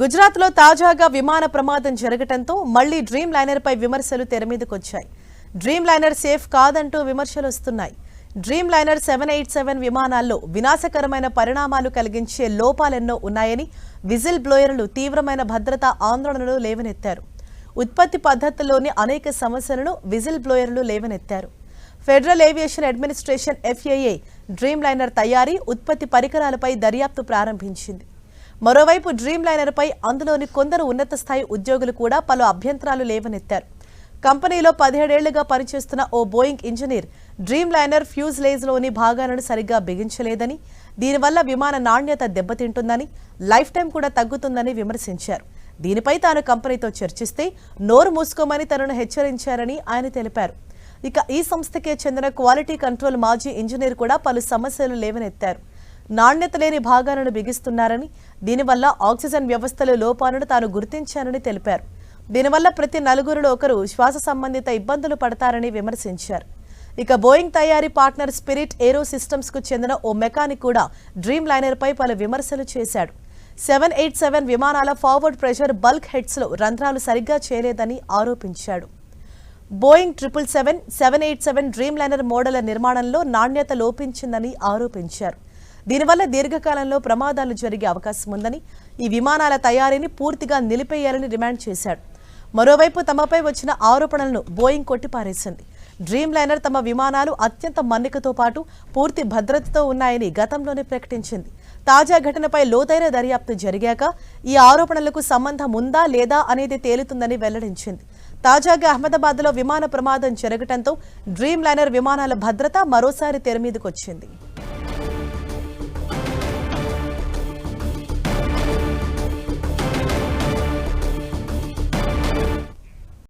గుజరాత్లో తాజాగా విమాన ప్రమాదం జరగటంతో మళ్ళీ డ్రీమ్ లైనర్పై విమర్శలు తెరమీదకొచ్చాయి డ్రీమ్ లైనర్ సేఫ్ కాదంటూ విమర్శలు వస్తున్నాయి. Dreamliner seven eight seven విమానాల్లో వినాశకరమైన పరిణామాలు కలిగించే లోపాలెన్నో ఉన్నాయని విజిల్ బ్లోయర్లు తీవ్రమైన భద్రతా ఆందోళనలు లేవనెత్తారు. ఉత్పత్తి పద్ధతుల్లోని అనేక సమస్యలను విజిల్ బ్లోయర్లు లేవనెత్తారు. Federal aviation administration FAA Dreamliner తయారీ ఉత్పత్తి పరికరాలపై దర్యాప్తు ప్రారంభించింది. మరోవైపు డ్రీమ్ లైనర్పై అందులోని కొందరు ఉన్నత స్థాయి ఉద్యోగులు కూడా పలు అభ్యంతరాలు లేవనెత్తారు. కంపెనీలో పదిహేడేళ్ళుగా పనిచేస్తున్న ఓ బోయింగ్ ఇంజనీర్ డ్రీమ్ లైనర్ ఫ్యూజ్లేజ్లోని భాగాలను సరిగ్గా బిగించలేదని దీనివల్ల విమాన నాణ్యత దెబ్బతింటుందని లైఫ్ టైం కూడా తగ్గుతుందని విమర్శించారు. దీనిపై తాను కంపెనీతో చర్చిస్తే నోరు మూసుకోమని తనను హెచ్చరించారని ఆయన తెలిపారు. ఇక ఈ సంస్థకే చెందిన క్వాలిటీ కంట్రోల్ మాజీ ఇంజనీర్ కూడా పలు సమస్యలు లేవనెత్తారు. నాణ్యత లేని భాగాలను బిగిస్తున్నారని దీనివల్ల ఆక్సిజన్ వ్యవస్థలో లోపాలను తాను గుర్తించానని తెలిపారు. దీనివల్ల ప్రతి నలుగురిలో ఒకరు శ్వాస సంబంధిత ఇబ్బందులు పడతారని విమర్శించారు. ఇక బోయింగ్ తయారీ పార్ట్నర్ స్పిరిట్ ఏరో సిస్టమ్స్కు చెందిన ఓ మెకానిక్ కూడా డ్రీమ్ లైనర్ పై పలు విమర్శలు చేశాడు. సెవెన్ ఎయిట్ సెవెన్ విమానాల ఫార్వర్డ్ ప్రెషర్ బల్క్ హెడ్స్లో రంధ్రాలు సరిగ్గా చేయలేదని ఆరోపించాడు. Boeing triple seven seven eight seven Dreamliner మోడళ్ళ నిర్మాణంలో నాణ్యత లోపించిందని ఆరోపించారు. దీనివల్ల దీర్ఘకాలంలో ప్రమాదాలు జరిగే అవకాశం ఉందని ఈ విమానాల తయారీని పూర్తిగా నిలిపేయాలని డిమాండ్ చేశాడు. మరోవైపు తమపై వచ్చిన ఆరోపణలను బోయింగ్ కొట్టిపారేసింది. డ్రీమ్ లైనర్ తమ విమానాలు అత్యంత మన్నికతో పాటు పూర్తి భద్రతతో ఉన్నాయని గతంలోనే ప్రకటించింది. తాజా ఘటనపై లోతైన దర్యాప్తు జరిగాక ఈ ఆరోపణలకు సంబంధం ఉందా లేదా అనేది తేలుతుందని వెల్లడించింది. తాజాగా అహ్మదాబాద్లో విమాన ప్రమాదం జరగటంతో డ్రీమ్ లైనర్ విమానాల భద్రత మరోసారి తెరమీదకొచ్చింది.